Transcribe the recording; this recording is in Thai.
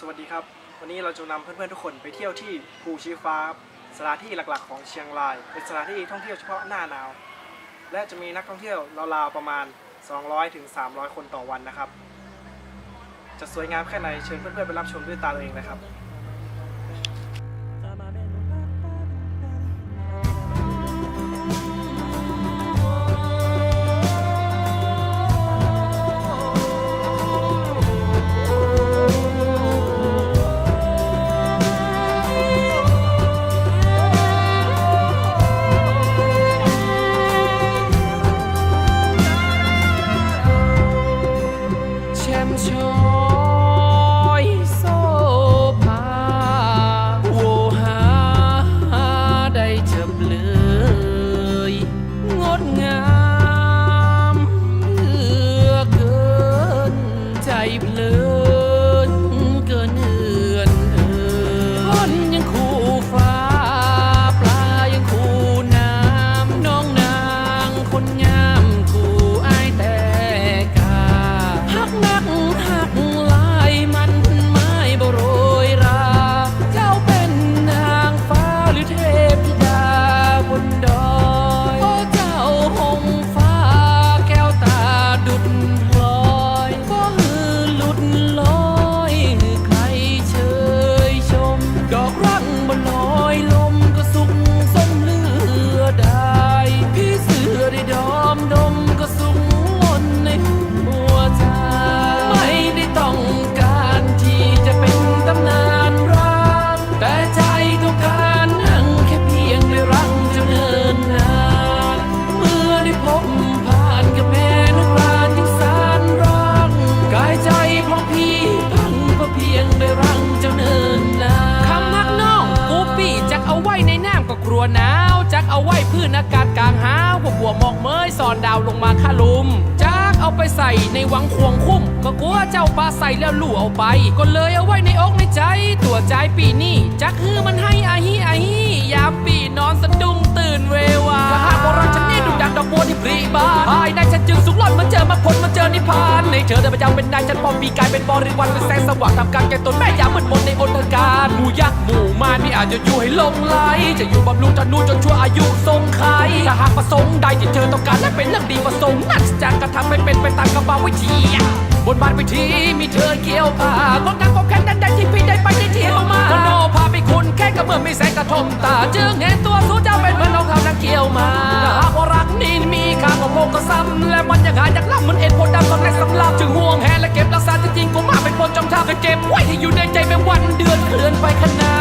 สวัสดีครับ วันนี้เราจะนำเพื่อนๆทุกคนไปเที่ยวที่ภูชีฟ้าสถานที่หลักๆ ของเชียงราย เป็นสถานที่ท่องเที่ยวเฉพาะหน้าหนาว และจะมีนักท่องเที่ยวราวๆประมาณ 200ถึง300คนต่อวันนะครับ จะสวยงามแค่ไหนเชิญเพื่อนๆไปรับชมด้วยตาตัวเองนะครับ แกลัวหนาวจักเอาไว้พื้นอากาศกลางหาวพวกบัวหมอกเมยสอนดาวลงมาคาลุมจักเอาไปใส่ในวังควงคุ้ม ก็กลัวเจ้าปลาใส่แล้วลู่เอาไป ก็เลยเอาไว้ในอกในใจ ตัวใจปีนี้จักฮือมันให้อาฮีอาฮียามปีนอนสะดุ้งตื่นเววาถ้าหากว่ารักฉันนี่ดุดังดอกบัวที่ปรีบานภายในฉันจึงสุขล้นมาเจอมาผลมาเจอนิพพานในเธอได้ประจำเป็นนายฉันปอมีกายเป็นบริวารเป็นแสงสว่างทำการแก่ตนแม่ยามมืดมนในอนตการหมูยักษ์หมู อาจจะอยู่ให้ลงไหลจะอยู่บำรุงจนนู่นจนชั่วอายุทรงไขถ้าหากประสงค์ใดที่เธอต้องการและเป็นเรื่องดีประสงค์นั่นจะกระทำไม่เป็นไปตามกระบาวิธีบนบานวิธีมีเธอเกี่ยวผ้ากดดันก็แค่นั้นใดที่พี่ได้ไปได้เที่ยวมาโนพาไปคุณแค่กระเมื่อมีแสงกระทมตาจึงเห็นตัวสู้เจ้าเป็นเหมือนน้องเขานักเกี่ยวมาถ้าหากว่ารักนี้มีค่าก็โมก็ซ้ำและมันยังหาอยากล่ำเหมันเอ็นโพดำตอนแรกสำลับจึงห่วงแหนและเก็บรักษาจริงๆกูมาเป็นคนจำท่าเคยเก็บไว้ที่อยู่ในใจเป็นวันเดือนเคลื่อนไปขนาด